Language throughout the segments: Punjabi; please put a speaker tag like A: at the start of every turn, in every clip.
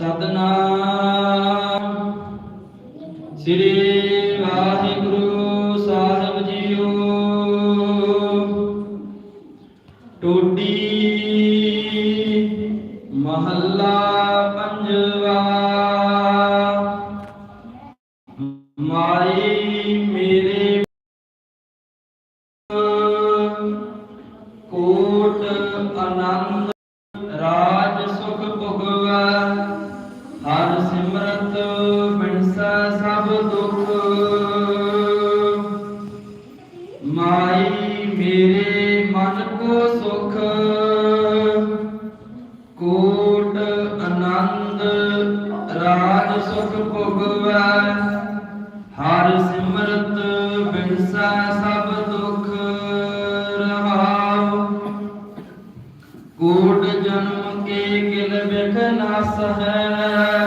A: ਸਤਨਾਮ। ਸ੍ਰੀ ਵਾਹਿਗੁਰੂ ਸਾਹਿਬ ਜੀਓ। ਟੋਡੀ ਮਹੱਲਾ ਪੰਜਵਾ। ਮਾਈ ਮੇਰੇ ਕੋਟ ਆਨੰਦ ਰਾਜ ਸੁਖ ਭੁਗਵੈ, ਹਰ ਸਿਮਰਤ ਬਿਨਸੈ ਸਭ ਦੁਖ ਰਹਾਉ। ਕੋਟ ਜਨਮ ਕੇ ਕਿਲ ਬਿਖ ਨਾਸ ਹੈ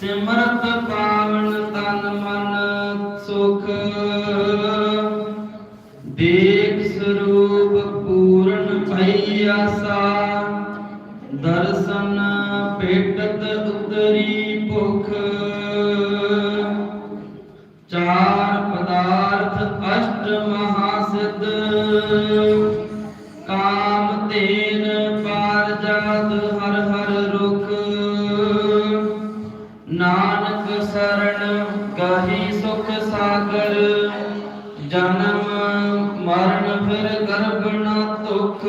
A: ਸਿਮਰਤ ਪਾਵਨ ਤਨ ਮਨ ਸੁਖ। ਦੇਖ ਸਰੂਪ ਪੂਰਨ ਭਈ ਆਸਾ ਦਰਸ਼ਨ ਅਸ਼ਟ ਕਾਮ ਤੇਨ ਪਾਰ ਜਾਤ ਹਰ ਹਰ ਰੁਖ। ਨਾਨਕ ਸਰਣ ਕਹੀ ਸੁਖ ਸਾਗਰ। ਜਨਮ ਮਰਨ ਫਿਰ ਗਰਭ ਨਾ ਤੁਖ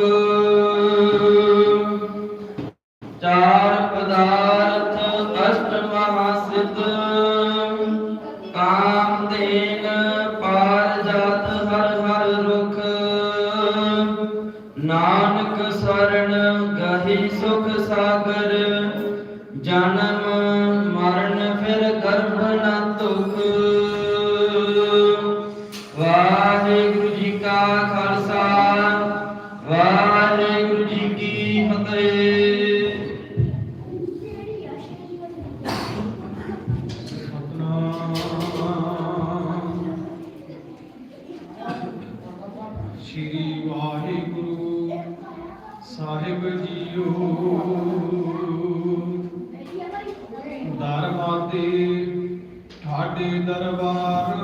A: ਗਹੀ ਸੁਖ ਸਾਗਰ, ਜਨਮ ਮਰਨ ਫਿਰ ਗਰਭ ਨ ਤੁਖ ਵਾਹਿਗੁਰੂ ਜੀ ਕਾ ਖਾਲਸਾ, ਵਾਹਿਗੁਰੂ ਜੀ ਕੀ ਫਤਿਹ।
B: ਸਤਨਾਮ। ਸ਼੍ਰੀ ਵਾਹਿਗੁਰੂ ਸਾਹਿਬ ਜੀਓ। ਦਰਵਾਦੇ ਠਾਡੇ ਦਰਬਾਰ।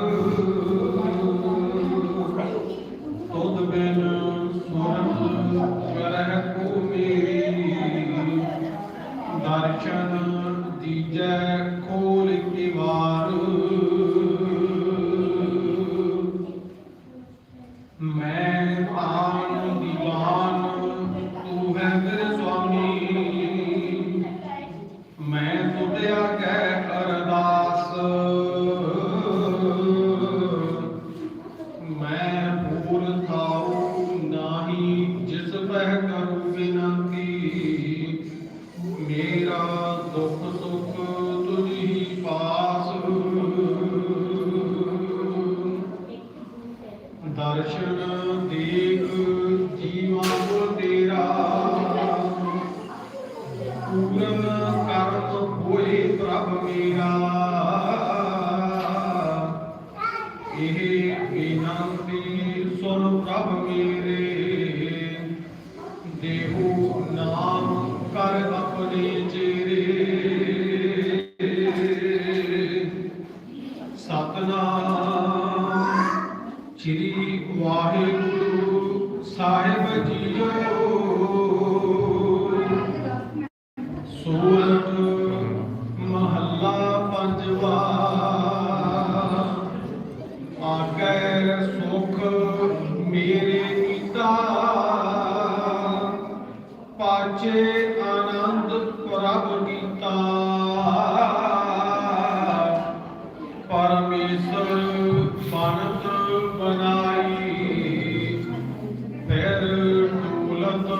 B: ਤੁਧ ਬਿਨ ਸੁਰਤ ਕਰਹਿ ਕੋ ਮੇਰੀ। ਦਰਸ਼ਨ ਦੀਜੈ ਖੋਲ ਕੇ ਵਾਰ। ਸੁਆਮੀ। ਮੈਂ ਤੁਧਿਆ ਕਹਿ ਅਰਦਾਸ। ਮੈਂ ਭੂਲ ਥਾਉ ਨਾਹੀ, ਜਿਸ ਪਹਿ ਕਰੂ ਬਿਨੰਤੀ। ਮੇਰਾ ਦੁੱਖ ਸੁਖ ਤੁਝੀ ਪਾਸ। ਦਰਸ਼ਨ ਪਾਚੇ ਆਨੰਦ ਪ੍ਰਭ ਗੀਤਾ ਪਰਮੇਸ਼ਰ ਬਨਤ ਬਨਾਈ ਫਿਰ ਦੂਲਤ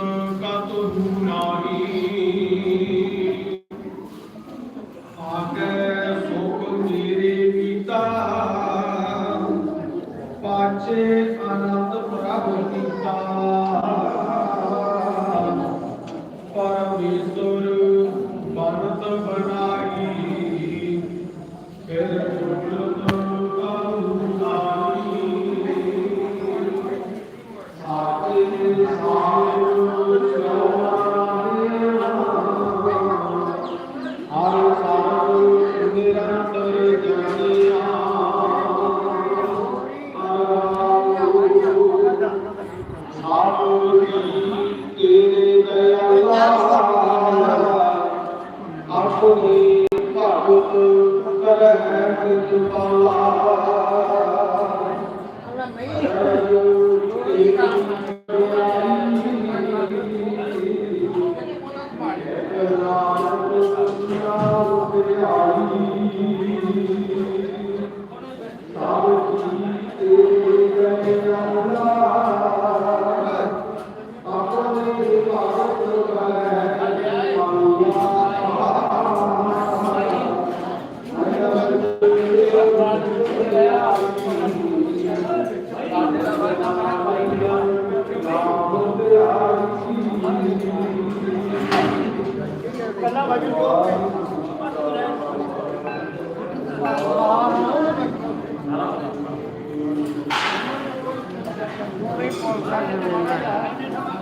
B: ਕਤਹੁ ਨਾਹੀ ਆਗੇ ਸੁਖ ਮੇਰੇ ਪਿਤਾ। ਪਾਚੇ ਆਪ ਜੀ ਤੇਰੇ ਦਇਆ ਆਪਣੀ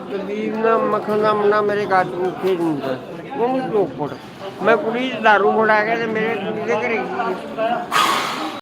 C: ਕਬੀਰ ਨਾ ਮੱਖਣ ਦਾ ਮੁੰਡਾ ਮੇਰੇ ਘਰ ਨੂੰ ਖੇਡ ਹੁੰਦਾ। ਉਹਨੂੰ ਚੋਪੜ ਮੈਂ ਕੁੜੀ ਦਾਰੂ ਫੜਾ ਕੇ ਤੇ ਮੇਰੇ ਕੁੜੀ ਦੇ ਘਰੇ